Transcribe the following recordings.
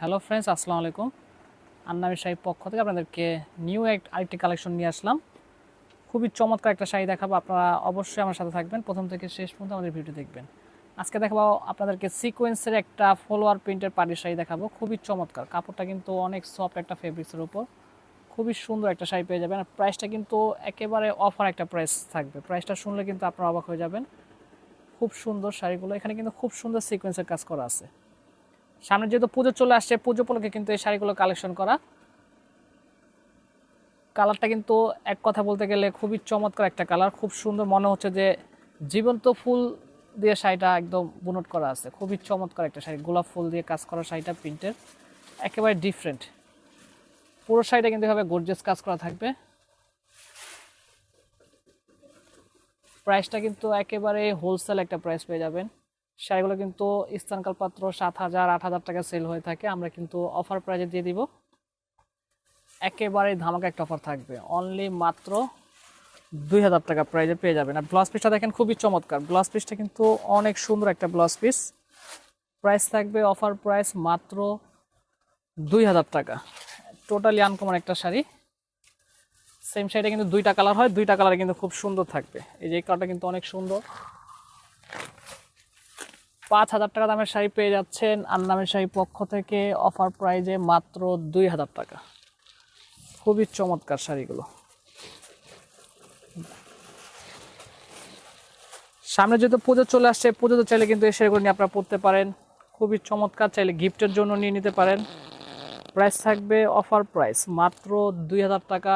Hello friends আসসালামু আলাইকুম। আন্নামি শাড়ির পক্ষ থেকে আপনাদেরকে নিউ এক আরেকটি কালেকশন নিয়ে আসলাম। খুবই চমৎকার একটা শাড়ি দেখাবো, আপনারা অবশ্যই আমার সাথে থাকবেন। প্রথম থেকে শেষ পর্যন্ত আমাদের ভিডিও দেখবেন। আজকে দেখাবো আপনাদেরকে সিকোয়েন্সের একটা ফলোয়ার প্রিন্টের পাড়ির শাড়ি দেখাবো। খুবই চমৎকার। কাপড়টা কিন্তু অনেক সফট একটা ফেব্রিক্সের উপর। খুবই সুন্দর একটা শাড়ি পেয়ে যাবেন। আর প্রাইসটা কিন্তু একেবারে অফার একটা প্রাইস থাকবে। প্রাইসটা শুনলে কিন্তু আপনারা অবাক হয়ে যাবেন। খুব সুন্দর শাড়িগুলো। এখানে কিন্তু খুব সুন্দর সিকোয়েন্সের কাজ করা আছে। সামনে যেহেতু পুজো চলে আসছে, পুজো উপলক্ষে কিন্তু এই শাড়িগুলো কালেকশন করা। কালারটা কিন্তু এক কথা বলতে গেলে খুবই চমৎকার একটা কালার খুব সুন্দর মনে হচ্ছে যে জীবন্ত ফুল দিয়ে শাড়িটা একদম বুনট করা আছে। খুবই চমৎকার একটা শাড়ি। গোলাপ ফুল দিয়ে কাজ করা শাড়িটা প্রিন্টের একেবারে ডিফারেন্ট পুরো শাড়িটা কিন্তু এভাবে গর্জিয়াস কাজ করা থাকবে। প্রাইসটা কিন্তু একেবারে হোলসেল একটা প্রাইস পেয়ে যাবেন। শাড়িগুলো কিন্তু স্থানকাল পাত্র সাত হাজার, আট হাজার টাকা সেল হয়ে থাকে। আমরা কিন্তু অফার প্রাইজে দিয়ে দিব। একেবারে ধামাকা একটা অফার থাকবে। অনলি মাত্র দুই হাজার টাকা প্রাইজে পেয়ে যাবেন। আর ব্লাউজ পিসটা দেখেন খুবই চমৎকার। ব্লাউজ পিসটা কিন্তু অনেক সুন্দর একটা ব্লাউজ পিস প্রাইস থাকবে অফার প্রাইস মাত্র দুই হাজার টাকা। টোটালি আনকমন একটা শাড়ি। সেম শাড়িটা কিন্তু দুইটা কালার হয়। দুইটা কালার কিন্তু খুব সুন্দর থাকবে। এই যে কালারটা কিন্তু অনেক সুন্দর। পাঁচ হাজার টাকা দামের শাড়ি পেয়ে যাচ্ছেন। আর নামের শাড়ি পক্ষ থেকে অফার প্রাইজে মাত্র দুই হাজার টাকা। খুবই চমৎকার শাড়িগুলো। সামনে যেহেতু পুজো চলে আসছে, পুজোতে চাইলে কিন্তু এই শাড়িগুলো নিয়ে আপনারা পরতে পারেন। খুবই চমৎকার, চাইলে গিফটের জন্য নিয়ে নিতে পারেন। প্রাইস থাকবে অফার প্রাইস মাত্র দুই হাজার টাকা।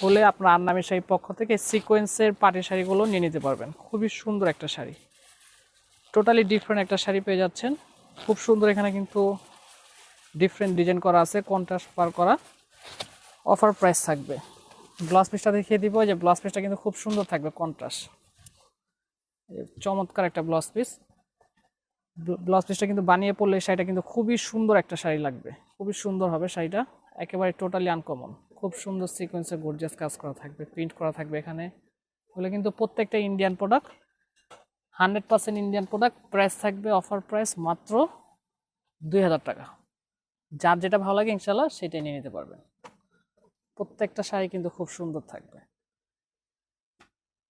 হলে আপনার আন্নামি শাড়ির পক্ষ থেকে সিকোয়েন্সের পাটি শাড়িগুলো নিয়ে নিতে পারবেন। খুবই সুন্দর একটা শাড়ি। টোটালি ডিফারেন্ট একটা শাড়ি পেয়ে যাচ্ছেন। খুব সুন্দর এখানে কিন্তু ডিফারেন্ট ডিজাইন করা আছে কন্ট্রাস্ট পার করা। অফার প্রাইস থাকবে। ব্লাউজ পিসটা দেখিয়ে দিব যে ব্লাউজ পিসটা কিন্তু খুব সুন্দর থাকবে কন্ট্রাস্ট চমৎকার একটা ব্লাউজ পিস ব্লাউজ পিসটা কিন্তু বানিয়ে পড়লে শাড়িটা কিন্তু খুবই সুন্দর একটা শাড়ি লাগবে। খুবই সুন্দর হবে শাড়িটা। একেবারে টোটালি আনকমন খুব সুন্দর সিকোয়েন্সে গর্জিয়াস কাজ করা থাকবে প্রিন্ট করা থাকবে এখানে। ওগুলো কিন্তু প্রত্যেকটা Indian product hundred percent Indian product, price থাকবে, অফার প্রাইস মাত্র দুই হাজার টাকা। যার যেটা ভালো লাগে ইনশাল্লাহ সেটাই নিয়ে নিতে পারবেন। প্রত্যেকটা শাড়ি কিন্তু খুব সুন্দর থাকবে।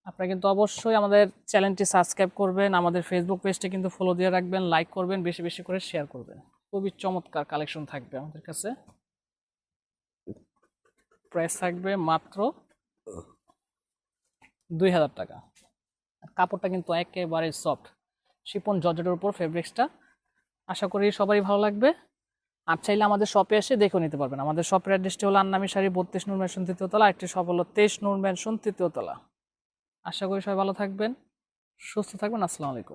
আপনারা কিন্তু অবশ্যই আমাদের চ্যানেলটি সাবস্ক্রাইব করবেন, আমাদের ফেসবুক পেজটি কিন্তু ফলো দিয়ে রাখবেন লাইক করবেন, বেশি বেশি করে শেয়ার করবেন। খুবই চমৎকার কালেকশন থাকবে আমাদের কাছে। প্রাইস থাকবে মাত্র দুই হাজার টাকা। কাপড়টা কিন্তু একেবারে সফট শিপন জর্জেটের উপর ফেব্রিক্সটা আশা করি সবারই ভালো লাগবে। আর চাইলে আমাদের শপে এসে দেখে নিতে পারবেন। আমাদের শপের অ্যাড্রেসটি হলো আন্নামি শাড়ি বত্রিশ নূর ম্যানশন তৃতীয়তলা একটি শপ হলো তেইশ নূর ম্যানশন তৃতীয়তলা আশা করি সবাই ভালো থাকবেন, সুস্থ থাকবেন, আসসালামু আলাইকুম।